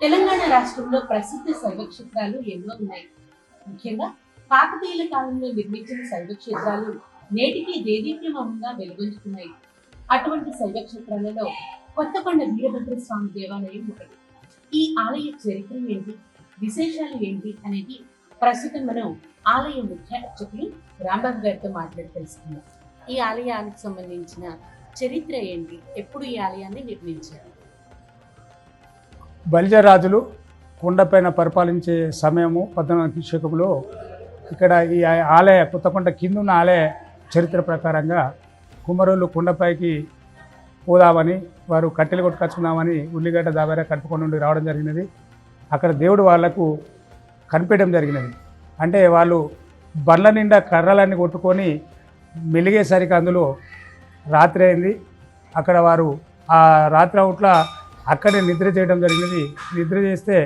తెలంగాణ రాష్ట్రంలో ప్రసిద్ధ శైవక్షేత్రాలు ఎన్నో ఉన్నాయి. ముఖ్యంగా కాకతీయుల కాలంలో నిర్మించిన శైవక్షేత్రాలు నేటికీ నేటికి దేదీప్యమంగా వెలుగొందుతున్నాయి. అటువంటి శైవక్షేత్రాలలో కొత్తకొండ వీరభద్ర స్వామి దేవాలయం ఒకటి. ఈ ఆలయ చరిత్ర ఏంటి? విశేషాలు ఏంటి? అనేది ప్రస్తుతం మనం ఆలయ ముఖ్య అర్చకులు రాంబాబు గారితో మాట్లాడి తెలుసుకుందాం. ఈ ఆలయానికి సంబంధించిన చరిత్ర ఏంటి? ఎప్పుడు ఈ ఆలయాన్ని నిర్మించారు? బలిజరాజులు కొండపైన పరిపాలించే సమయము పద్నాలుగు శకములో ఇక్కడ ఈ ఆలయ కొత్తకొండ కింద ఉన్న ఆలయ చరిత్ర ప్రకారంగా కుమరులు కొండపైకి పోదామని వారు కట్టెలు కొట్టుకొచ్చుకుందామని ఉల్లిగడ్డ దాబారా కట్టుకొని నుండి రావడం జరిగినది. అక్కడ దేవుడు వాళ్ళకు కనిపించడం జరిగినది. అంటే వాళ్ళు బండ్ల నిండా కర్రలన్నీ కొట్టుకొని మెలిగేసరికి అందులో రాత్రి అయింది. అక్కడ వారు ఆ రాత్రి అవుట్ల అక్కడే నిద్ర చేయడం జరిగినది. నిద్ర చేస్తే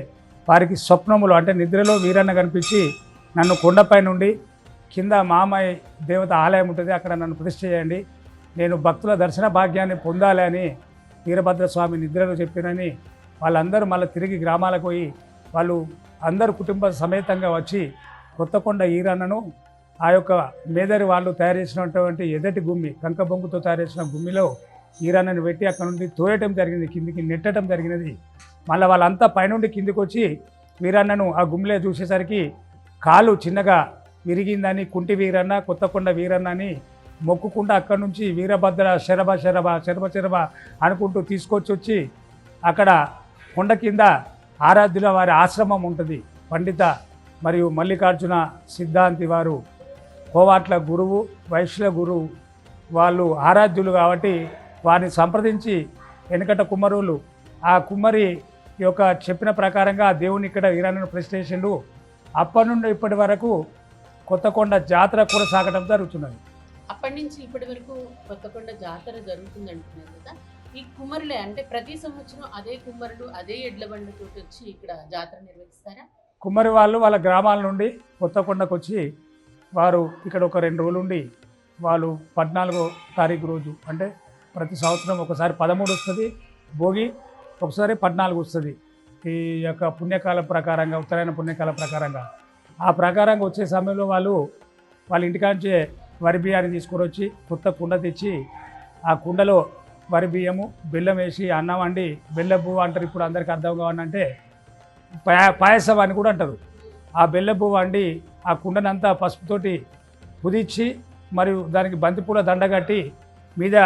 వారికి స్వప్నములు అంటే నిద్రలో వీరన్న కనిపించి నన్ను కొండపై నుండి కింద మామయ్య దేవత ఆలయం ఉంటుంది. అక్కడ నన్ను ప్రతిష్ఠ చేయండి. నేను భక్తుల దర్శన భాగ్యాన్ని పొందాలి అని వీరభద్ర స్వామి నిద్రలో చెప్పినని వాళ్ళందరూ మళ్ళీ తిరిగి గ్రామాలకు పోయి వాళ్ళు అందరు కుటుంబ సమేతంగా వచ్చి కొత్తకొండ ఈరన్నను ఆ యొక్క మేదరి వాళ్ళు తయారు చేసినటువంటి ఎదటి గుమ్మి కంక బొంగుతో తయారు చేసిన గుమ్మిలో ఈరన్నను పెట్టి అక్కడ నుండి తోయటం జరిగింది కిందికి నెట్టడం జరిగినది. మళ్ళీ వాళ్ళంతా పైనుండి కిందికి వచ్చి వీరన్నను ఆ గుమ్మిలో చూసేసరికి కాలు చిన్నగా విరిగిందని కుంటి వీరన్న కొత్తకొండ వీరన్న అని మొక్కుకుండా అక్కడి నుంచి వీరభద్ర శరభ శరభ శరభ శరభ అనుకుంటూ తీసుకొచ్చి వచ్చి అక్కడ కొండ కింద ఆరాధ్యుల వారి ఆశ్రమం ఉంటుంది. పండిత మరియు మల్లికార్జున సిద్ధాంతి వారు కోవాట్ల గురువు వైశ్యుల గురువు వాళ్ళు ఆరాధ్యులు కాబట్టి వారిని సంప్రదించి వెనకట కుమ్మరులు. ఆ కుమ్మరి యొక్క చెప్పిన ప్రకారంగా ఆ దేవుని ఇక్కడ వీరాన్ని ప్రశ్నించిండు అప్పటి నుండి ఇప్పటి వరకు కొత్తకొండ జాతర కూడా సాగడం జరుగుతున్నది. అప్పటి నుంచి ఇప్పటి వరకు కొత్తకొండ జాతర జరుగుతుంది అంటున్నారు కదా. ఈ కుమ్మరులే అంటే ప్రతి సంవత్సరం అదే కుమ్మరులు అదే ఎడ్ల బండ్లతో వచ్చి ఇక్కడ జాతర నిర్వహిస్తారా? కుమ్మరి వాళ్ళు వాళ్ళ గ్రామాల నుండి కొత్తకొండకు వచ్చి వారు ఇక్కడ ఒక రెండు రోజులు ఉండి వాళ్ళు పద్నాలుగో తారీఖు రోజు అంటే ప్రతి సంవత్సరం ఒకసారి పదమూడు వస్తుంది భోగి ఒకసారి పద్నాలుగు వస్తుంది. ఈ యొక్క పుణ్యకాలం ప్రకారంగా ఉత్తరాయణ పుణ్యకాలం ప్రకారంగా. ఆ ప్రకారంగా వచ్చే సమయంలో వాళ్ళు వాళ్ళ ఇంటికాంచే వరి బియ్యాన్ని తీసుకొని వచ్చి కొత్త కుండ తెచ్చి ఆ కుండలో వరి బియ్యము బెల్లం వేసి అన్నం వండి బెల్లం అంటారు ఇప్పుడు అందరికీ అర్థం కావాలంటే పాయ పాయసం అని కూడా అంటారు. ఆ బెల్లం వండి ఆ కుండనంతా పసుపుతోటి కుదిచ్చి మరియు దానికి బంతిపూల దండ కట్టి మీద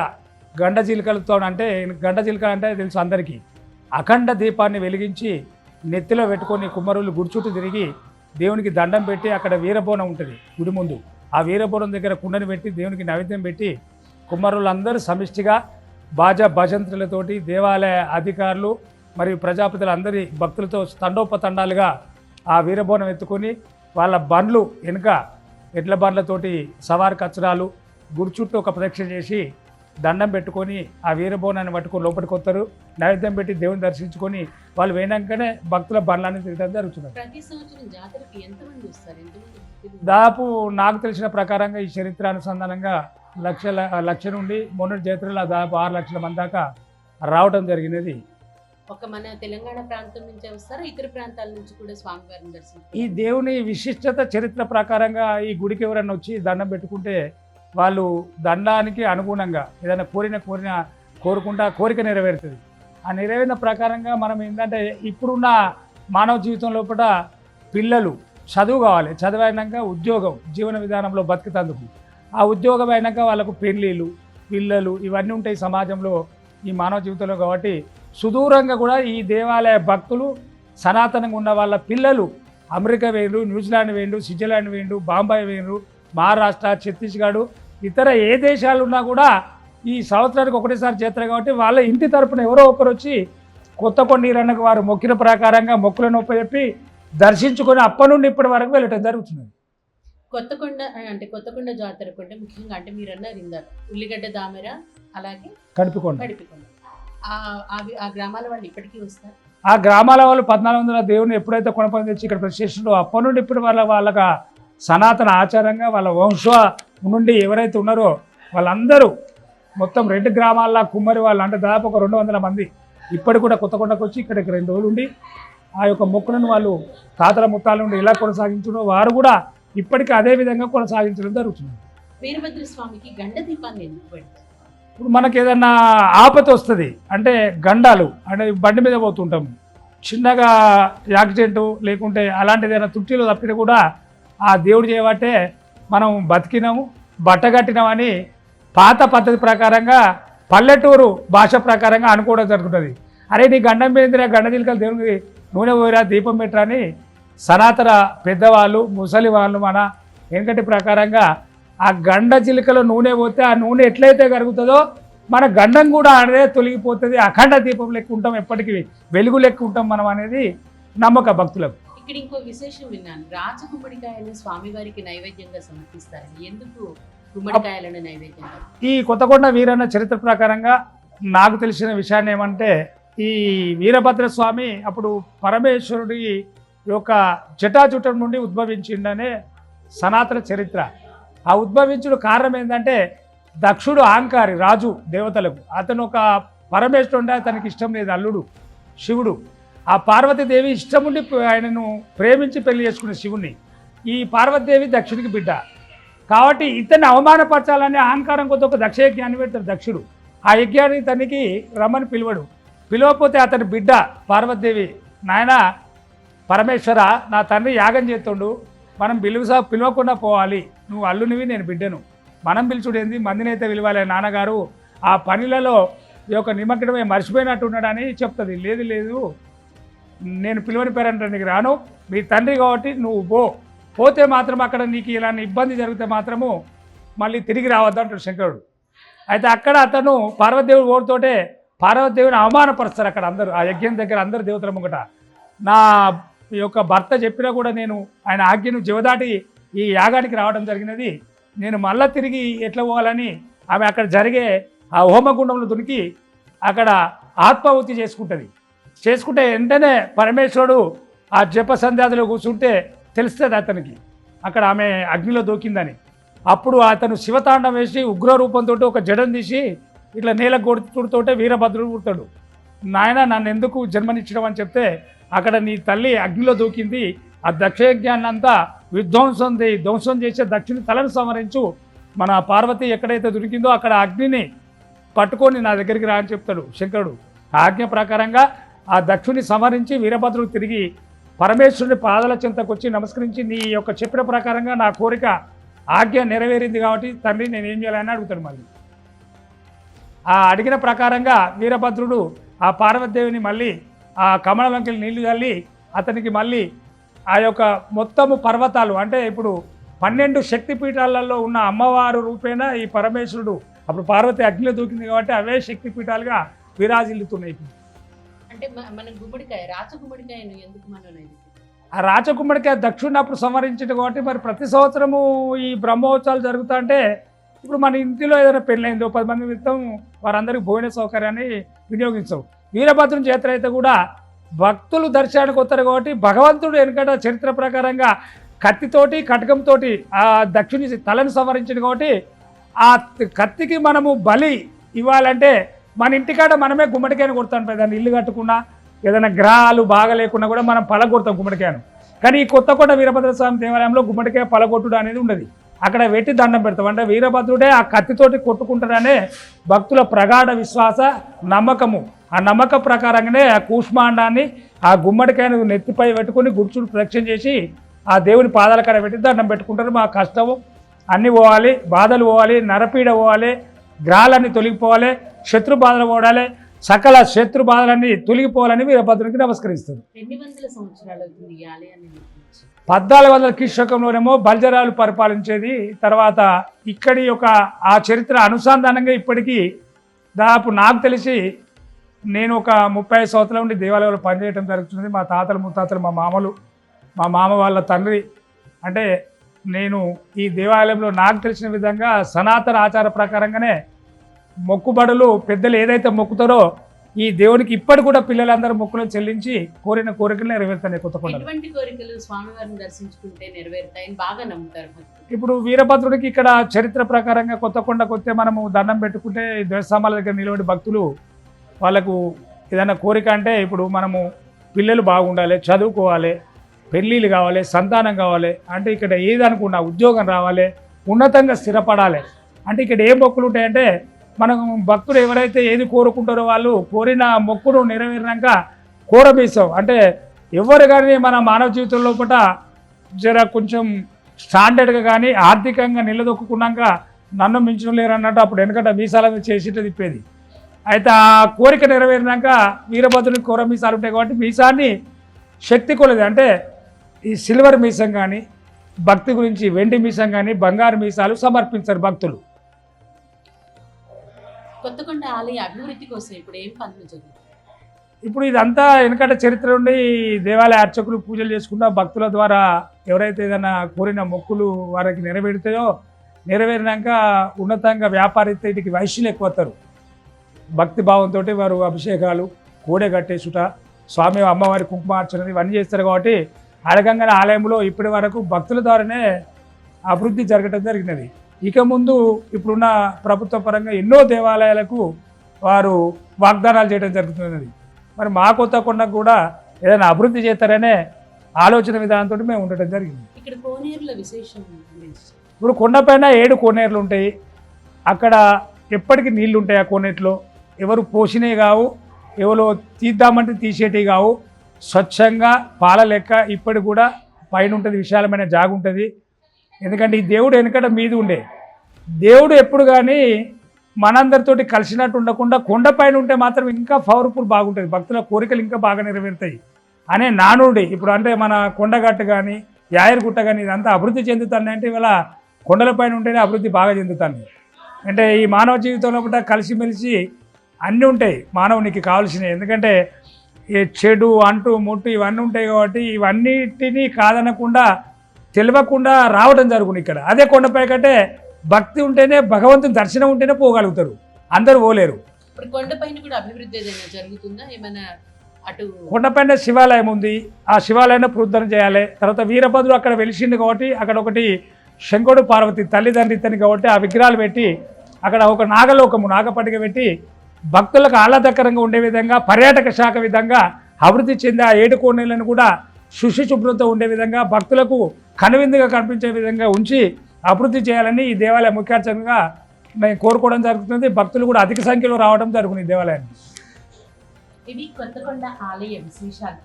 గండ చిలుకలతో అంటే గండ చిలుక అంటే తెలుసు అందరికీ. అఖండ దీపాన్ని వెలిగించి నెత్తిలో పెట్టుకొని కుమ్మరులు గుడి చుట్టూ తిరిగి దేవునికి దండం పెట్టి అక్కడ వీరబోనం ఉంటుంది గుడి ముందు. ఆ వీరబోనం దగ్గర కుండని పెట్టి దేవునికి నైవేద్యం పెట్టి కుమ్మరులందరూ సమిష్టిగా బాజా భజంత్రులతోటి దేవాలయ అధికారులు మరియు ప్రజాపతులు అందరి భక్తులతో తండోపతండాలుగా ఆ వీరబోనం ఎత్తుకొని వాళ్ళ బండ్లు వెనుక ఎడ్ల బండ్లతోటి సవారి కచ్చరాలు గుడి చుట్టూ ఒక ప్రదక్షిణ చేసి దండం పెట్టుకొని ఆ వీరబోనాన్ని పట్టుకొని లోపలికి వస్తారు. నైవేద్యం పెట్టి దేవుని దర్శించుకొని వాళ్ళు పోయినాకనే భక్తుల బండ్లన్నీ తిరగడం జరుగుతున్నది భక్తులు? దాదాపు నాకు తెలిసిన ప్రకారంగా ఈ చరిత్రానుసంధానంగా లక్షల లక్ష నుండి మొన్నటి జాతరలో దాదాపు ఆరు లక్షల మంది దాకా రావడం జరిగినది. ఒక మన తెలంగాణ ప్రాంతం నుంచి వస్తారా? ఇతర ప్రాంతాల నుంచి కూడా స్వామివారిని ఈ దర్శించారు దేవుని విశిష్టత చరిత్ర ప్రకారంగా ఈ గుడికి ఎవరైనా వచ్చి దండం పెట్టుకుంటే వాళ్ళు దండానికి అనుగుణంగా ఏదైనా కోరిన కోరిన కోరుకుంటా కోరిక నెరవేరుతుంది. ఆ నెరవేరిన ప్రకారంగా మనం ఏంటంటే ఇప్పుడున్న మానవ జీవితం లోపల పిల్లలు చదువు కావాలి. చదివైనాక ఉద్యోగం జీవన విధానంలో బతుకుతందుకు. ఆ ఉద్యోగం అయినాక వాళ్ళకు పెళ్ళిళ్ళు పిల్లలు ఇవన్నీ ఉంటాయి సమాజంలో ఈ మానవ జీవితంలో కాబట్టి సుదూరంగా కూడా ఈ దేవాలయ భక్తులు సనాతనంగా ఉన్న వాళ్ళ పిల్లలు అమెరికా వేయండు న్యూజిలాండ్ వేయండు స్విట్జర్లాండ్ వేయండు బాంబాయి వేయండు మహారాష్ట్ర ఛత్తీస్గఢ్ ఇతర ఏ దేశాలు ఉన్నా కూడా ఈ సంవత్సరానికి ఒకటేసారి చేస్తారు కాబట్టి వాళ్ళ ఇంటి తరపున ఎవరో ఒకరు వచ్చి కొత్త కొండీరన్నకు వారు మొక్కిన ప్రకారంగా మొక్కులను చెప్పి దర్శించుకొని అప్పటి నుండి ఇప్పటి వరకు వెళ్ళటం జరుగుతున్నది కొత్తకొండ అంటే కొత్తకొండ జాతర కొంటే ముఖ్యంగా అంటే మీరు అన్నారు ఇందాక ఉల్లిగడ్డ దామెర అలాగే కడుపుకోండి. కడిపికొండ. ఆ- గ్రామాల వాళ్ళు ఇప్పటికీ వస్తారు? ఆ గ్రామాల వాళ్ళు పద్నాలుగు వందల దేవుని ఎప్పుడైతే కొనపని తెచ్చి ఇక్కడ ప్రతిష్ఠించో అప్పటి నుండి ఇప్పుడు వాళ్ళ వాళ్ళక సనాతన ఆచారంగా వాళ్ళ వంశ నుండి ఎవరైతే ఉన్నారో వాళ్ళందరూ మొత్తం రెండు గ్రామాల్లో కుమ్మరి వాళ్ళు అంటే దాదాపు ఒక రెండు వందల మంది ఇప్పటికి కూడా కొత్తకొండకు వచ్చి ఇక్కడికి రెండు రోజులు ఉండి ఆ యొక్క మొక్కులను వాళ్ళు తాతల ముత్తాల నుండి ఎలా కొనసాగించడం వారు కూడా ఇప్పటికీ అదే విధంగా కొనసాగించడం జరుగుతుంది. గండ దీపాన్ని ఇప్పుడు మనకి ఏదన్నా ఆపత వస్తుంది అంటే గండాలు అంటే బండి మీద పోతుంటాం. చిన్నగా యాక్సిడెంట్ లేకుంటే అలాంటిది ఏదైనా తుట్టిలో తప్పిన కూడా ఆ దేవుడు చేయబట్టే మనం బతికినాము బట్టగట్టినామని పాత పద్ధతి ప్రకారంగా పల్లెటూరు భాష ప్రకారంగా అనుకోవడం జరుగుతుంది. అరే నీ గండం మీద గండ చిలుకలు దేవునికి నూనె పోయిరా దీపం పెట్టరా అని సనాతన పెద్దవాళ్ళు ముసలి వాళ్ళు మన వెనకటి ప్రకారంగా ఆ గండ చిలుకలో నూనె పోతే ఆ నూనె ఎట్లయితే కరుగుతుందో మన గండం కూడా అదే తొలగిపోతుంది. అఖండ దీపం లెక్క ఉంటాం ఎప్పటికీ. వెలుగు లెక్క ఉంటాం మనం అనేది నమ్మక భక్తులకు. ఇక్కడ ఇంకో విశేషం విన్నాను. రాచకుమ్మడికాయలు స్వామివారికి నైవేద్యంగా సమర్పిస్తారని ఎందుకు గుమ్మడికాయలను నైవేద్యంగా? ఈ కొత్తకొండ వీరన్న చరిత్ర ప్రకారంగా నాకు తెలిసిన విషయాన్ని ఏమంటే ఈ వీరభద్ర స్వామి అప్పుడు పరమేశ్వరుడి యొక్క జటాజుటం నుండి ఉద్భవించిండనే సనాతన చరిత్ర. ఆ ఉద్భవించుడు కారణం ఏంటంటే దక్షుడు ఆంకారి రాజు దేవతలకు. అతను ఒక పరమేశ్వరుడు అతనికి ఇష్టం లేదు అల్లుడు శివుడు. ఆ పార్వతీదేవి ఇష్టం ఉండి ఆయనను ప్రేమించి పెళ్ళి చేసుకున్న శివుణ్ణి. ఈ పార్వతీదేవి దక్షుడికి బిడ్డ. కాబట్టి ఇతన్ని అవమానపరచాలనే అహంకారం కొద్ది ఒక దక్ష యజ్ఞాన్ని పెడతాడు దక్షుడు. ఆ యజ్ఞాన్ని తనకి రమ్మని పిలవడు. పిలవకపోతే అతని బిడ్డ పార్వతీదేవి నాయన పరమేశ్వర నా తండ్రి యాగం చేస్తుండు. మనం పిలువసా పిలవకుండా పోవాలి. నువ్వు అల్లునివి నేను బిడ్డను. మనం పిలుచుడేంది మందినైతే పిలవాలి. నాన్నగారు ఆ పనులలో ఈ యొక్క నిమగ్నమే మర్చిపోయినట్టున్నాడని చెప్తుంది. లేదు లేదు. నేను పిలువని పేరంటే రాను. మీ తండ్రి కాబట్టి నువ్వు పో. పోతే మాత్రం అక్కడ నీకు ఇలాంటి ఇబ్బంది జరిగితే మాత్రము మళ్ళీ తిరిగి రావద్దు అంటాడు శంకరుడు. అయితే అక్కడ అతను పార్వతీదేవుడు ఓడితోటే పార్వతీదేవిని అవమానపరుస్తారు అక్కడ అందరూ. ఆ యజ్ఞం దగ్గర అందరు దేవతల ముంగట. నా యొక్క భర్త చెప్పినా కూడా నేను ఆయన ఆజ్ఞను జీవదాటి ఈ యాగానికి రావడం జరిగినది. నేను మళ్ళా తిరిగి ఎట్లా పోవాలని ఆమె అక్కడ జరిగే ఆ హోమగుండంలో దునికి అక్కడ ఆత్మాహుతి చేసుకుంటుంది. చేసుకుంటే వెంటనే పరమేశ్వరుడు ఆ జప సంధ్యాదిలో కూర్చుంటే తెలుస్తుంది అతనికి. అక్కడ ఆమె అగ్నిలో దూకిందని. అప్పుడు అతను శివతాండం వేసి ఉగ్ర రూపంతో ఒక జడం తీసి ఇట్లా నేల కొడుతుంటే వీరభద్రుడు పుడతాడు. నాయన నన్ను ఎందుకు జన్మనిచ్చడం అని చెప్తే అక్కడ నీ తల్లి అగ్నిలో దూకింది. ఆ దక్షయజ్ఞాన్ని అంతా విధ్వంసం ధ్వంసం చేసే దక్షిణ తలను సంవరించు మన పార్వతి ఎక్కడైతే దొరికిందో అక్కడ అగ్నిని పట్టుకొని నా దగ్గరికి రా అని చెప్తాడు శంకరుడు. ఆజ్ఞ ప్రకారంగా ఆ దక్షుని సంహరించి వీరభద్రుడు తిరిగి పరమేశ్వరుని పాదాల చెంతకు వచ్చి నమస్కరించి నీ యొక్క చెప్పిన ప్రకారంగా నా కోరిక ఆజ్ఞ నెరవేరింది కాబట్టి తండ్రి నేను ఏం చేయాలని అడుగుతాడు మళ్ళీ ఆ అడిగిన ప్రకారంగా వీరభద్రుడు ఆ పార్వతీదేవిని మళ్ళీ ఆ కమలంకి నీళ్ళు చల్లి అతనికి మళ్ళీ ఆ యొక్క మొత్తము పర్వతాలు అంటే ఇప్పుడు పన్నెండు శక్తిపీఠాలలో ఉన్న అమ్మవారు రూపేణ ఈ పరమేశ్వరుడు అప్పుడు పార్వతి అగ్నిలో దూకింది కాబట్టి అవే శక్తి పీఠాలుగా విరాజిల్లుతున్నాయి ఇప్పుడు. అంటే మన గుమ్మడికాయ రాచ గుమ్మడికాయను ఎందుకు మనం ఆ రాచ గుమ్మడికాయ దక్షిణప్పుడు సంవరించింది కాబట్టి మరి ప్రతి సంవత్సరము ఈ బ్రహ్మోత్సవాలు జరుగుతా అంటే ఇప్పుడు మన ఇంటిలో ఏదైనా పెళ్ళైందో పది మంది మిత్తం వారందరికీ భోజన సౌకర్యాన్ని వినియోగించవు. వీరభద్రం చేత అయితే కూడా భక్తులు దర్శనానికి వస్తారు కాబట్టి భగవంతుడు వెనుకట చరిత్ర ప్రకారంగా కత్తితోటి కటకంతోటి ఆ దక్షిణ తలను సంవరించింది కాబట్టి ఆ కత్తికి మనము బలి ఇవ్వాలంటే మన ఇంటికాడ మనమే గుమ్మడికాయను కొడతాం దాన్ని ఇల్లు కట్టుకున్నా ఏదైనా గ్రహాలు బాగా లేకున్నా కూడా మనం పలగొడతాం గుమ్మడికాయను. కానీ ఈ కొత్తకోట వీరభద్ర స్వామి దేవాలయంలో గుమ్మడికాయ పలగొట్టుడు అనేది ఉండదు. అక్కడ వెట్టి దండం పెడతాం. అంటే వీరభద్రుడే ఆ కత్తితోటి కొట్టుకుంటాడనే భక్తుల ప్రగాఢ విశ్వాస నమ్మకము. ఆ నమ్మక ప్రకారంగానే ఆ కూష్మాండాన్ని ఆ గుమ్మడికాయను నెత్తిపై పెట్టుకొని గుర్చుడు ప్రదక్షిణ చేసి ఆ దేవుని పాదాల కాడ పెట్టి దండం పెట్టుకుంటారు. మా కష్టము. అన్నీ పోవాలి బాధలు పోవాలి నరపీడ పోవాలి గ్రహాలన్నీ తొలగిపోవాలి. శత్రు బాధలు పోవాలి సకల శత్రు బాధలన్నీ తొలగిపోవాలని వీరభద్రునికి నిర్మించి? పద్నాలుగు వందల కిశకంలోనేమో బల్జరాలు పరిపాలించేది తర్వాత ఇక్కడి యొక్క ఆ చరిత్ర అనుసంధానంగా ఇప్పటికీ దాదాపు నాకు తెలిసి నేను ఒక ముప్పై ఐదు సంవత్సరాల నుండి దేవాలయంలో పనిచేయడం జరుగుతుంది మా తాతలు ముత్తాతలు మా మామలు మా మామ వాళ్ళ తండ్రి అంటే నేను ఈ దేవాలయంలో నాకు తెలిసిన విధంగా సనాతన ఆచార ప్రకారంగానే మొక్కుబడులు పెద్దలు ఏదైతే మొక్కుతారో ఈ దేవునికి ఇప్పటి కూడా పిల్లలందరూ మొక్కులు చెల్లించి కోరిన కోరికలు నెరవేరుతాయి ఎటువంటి కోరికలు స్వామివారిని దర్శించుకుంటే నెరవేరుతాయని బాగా నమ్ముతారు భక్తులు. ఇప్పుడు వీరభద్రుడికి ఇక్కడ చరిత్ర ప్రకారంగా కొత్తకొండకు వస్తే మనము దండం పెట్టుకుంటే దేవస్థానాల దగ్గర నిలబడి భక్తులు వాళ్ళకు ఏదైనా కోరిక అంటే ఇప్పుడు మనము పిల్లలు బాగుండాలి చదువుకోవాలి పెళ్ళిళ్ళు కావాలి సంతానం కావాలి అంటే ఇక్కడ ఏది అనుకున్నా ఉద్యోగం రావాలి ఉన్నతంగా స్థిరపడాలి. అంటే ఇక్కడ ఏ మొక్కులు ఉంటాయంటే మనం భక్తులు ఎవరైతే ఏది కోరుకుంటారో వాళ్ళు కోరిన మొక్కును నెరవేరినాక కోరబీసం. అంటే ఎవరు కానీ మన మానవ జీవితం లోపల జర కొంచెం స్టాండర్డ్గా కానీ ఆర్థికంగా నిలదొక్కున్నాక నన్ను మించడం లేరు అన్నట్టు అప్పుడు వెనకట మీసాల మీద తిప్పేది. అయితే ఆ కోరిక నెరవేరినాక వీరభద్రుని కూర మీసాలు ఉంటాయి కాబట్టి మీసాన్ని శక్తి కొలది. అంటే ఈ సిల్వర్ మీసం కానీ భక్తి గురించి వెండి మీసం కానీ బంగారు మీసాలు సమర్పించారు భక్తులు. కొత్తకొండ ఆలయ అభివృద్ధి కోసం ఇప్పుడు ఏం పనులు జరుగుతాయి? ఇప్పుడు ఇదంతా వెనకట చరిత్ర నుండి దేవాలయ అర్చకులు పూజలు చేసుకున్న భక్తుల ద్వారా ఎవరైతే ఏదైనా కోరిన మొక్కులు వారికి నెరవేరుతాయో నెరవేరినాక ఉన్నతంగా వ్యాపారితీటికి వైశ్యులు ఎక్కువ వస్తారు భక్తి భావంతో వారు అభిషేకాలు కోడె కట్టేసుట స్వామి అమ్మవారి కుంకుమార్చన ఇవన్నీ చేస్తారు కాబట్టి అడగంగానే ఆలయంలో ఇప్పటి వరకు భక్తుల ద్వారానే అభివృద్ధి జరగడం జరిగినది. ఇక ముందు ఇప్పుడున్న ప్రభుత్వ పరంగా ఎన్నో దేవాలయాలకు వారు వాగ్దానాలు చేయడం జరుగుతున్నది. మరి మా కొత్త కొండకు కూడా ఏదైనా అభివృద్ధి చేస్తారనే ఆలోచన విధానంతో మేము ఉండటం జరిగింది. ఇక్కడ కోనేరుల విశేషం గురించి ఇప్పుడు కొండపైన ఏడు కోనేరులు ఉంటాయి. అక్కడ ఎప్పటికీ నీళ్ళు ఉంటాయి ఆ కోనేటిలో ఎవరు పోసినవి కావు ఎవరో తీద్దామంటే తీసేటివి కావు. స్వచ్ఛంగా పాల లెక్క ఇప్పటికి కూడా పైన ఉంటుంది విశాలమైన జాగు ఉంటుంది. ఎందుకంటే ఈ దేవుడు వెనకట మీది ఉండే. దేవుడు ఎప్పుడు కానీ మనందరితోటి కలిసినట్టు ఉండకుండా కొండపైన ఉంటే మాత్రం ఇంకా పవర్ఫుల్ బాగుంటుంది. భక్తుల కోరికలు ఇంకా బాగా నెరవేరుతాయి. అనే నానుడి. ఇప్పుడు అంటే మన కొండగట్టు కానీ యాయరుగుట్ట కానీ ఇదంతా అభివృద్ధి చెందుతాను అంటే ఇవాళ కొండలపైన ఉంటేనే అభివృద్ధి బాగా చెందుతాను అంటే ఈ మానవ జీవితంలో కూడా కలిసిమెలిసి అన్నీ ఉంటాయి మానవునికి కావాల్సినవి. ఎందుకంటే ఈ చెడు అంటు ముట్టు ఇవన్నీ ఉంటాయి కాబట్టి ఇవన్నిటినీ కాదనకుండా తెలియకుండా రావడం జరుగును ఇక్కడ. అదే కొండపై కంటే భక్తి ఉంటేనే భగవంతుని దర్శనం ఉంటేనే పోగలుగుతారు. అందరూ పోలేరు. కొండపైన జరుగుతుందా? శివాలయం ఉంది. ఆ శివాలయాన్ని పునరుద్ధరణ చేయాలి. తర్వాత వీరభద్రుడు అక్కడ వెలిసిండు కాబట్టి అక్కడ ఒకటి శంకుడు పార్వతి తల్లిదండ్రి ఇతని కాబట్టి ఆ విగ్రహాలు పెట్టి అక్కడ ఒక నాగలోకము నాగపటిక పెట్టి భక్తులకు ఆహ్లాదకరంగా ఉండే విధంగా పర్యాటక శాఖ విధంగా అభివృద్ధి చెందే ఆ ఏడు కోణేలను కూడా శుభ్రత ఉండే విధంగా భక్తులకు కనువిందుగా కనిపించే విధంగా ఉంచి అభివృద్ధి చేయాలని ఈ దేవాలయ ముఖ్యార్చనగా మేము కోరుకోవడం జరుగుతుంది. భక్తులు కూడా అధిక సంఖ్యలో రావడం జరుగుతుంది ఈ దేవాలయాన్ని ఇవి కొత్తకొండ ఆలయ విశేషాలు.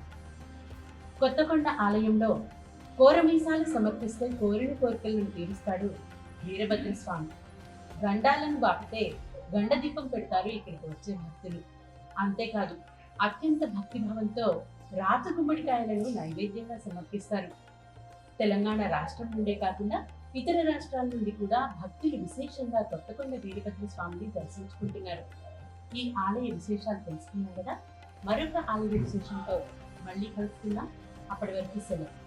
కొత్తకొండ ఆలయంలో కోరమీసాలు సమర్పిస్తే కోరిన కోరికలను తీరుస్తాడు వీరభద్ర స్వామి. గండాలను బాపితే గండ దీపం పెడతారు ఇక్కడికి వచ్చే భక్తులు. అంతేకాదు అత్యంత భక్తిభావంతో రాత గుమ్మడికాయలను నైవేద్యంగా సమర్పిస్తారు. తెలంగాణ రాష్ట్రం నుండే కాకుండా ఇతర రాష్ట్రాల నుండి కూడా భక్తులు విశేషంగా కొత్తకొండ వీరభద్ర స్వామిని దర్శించుకుంటున్నారు. ఈ ఆలయ విశేషాలు తెలుసుకున్నాం కదా? మరొక ఆలయ విశేషంతో మళ్ళీ కలుసుకుందాం. అప్పటి వరకు సెలవు.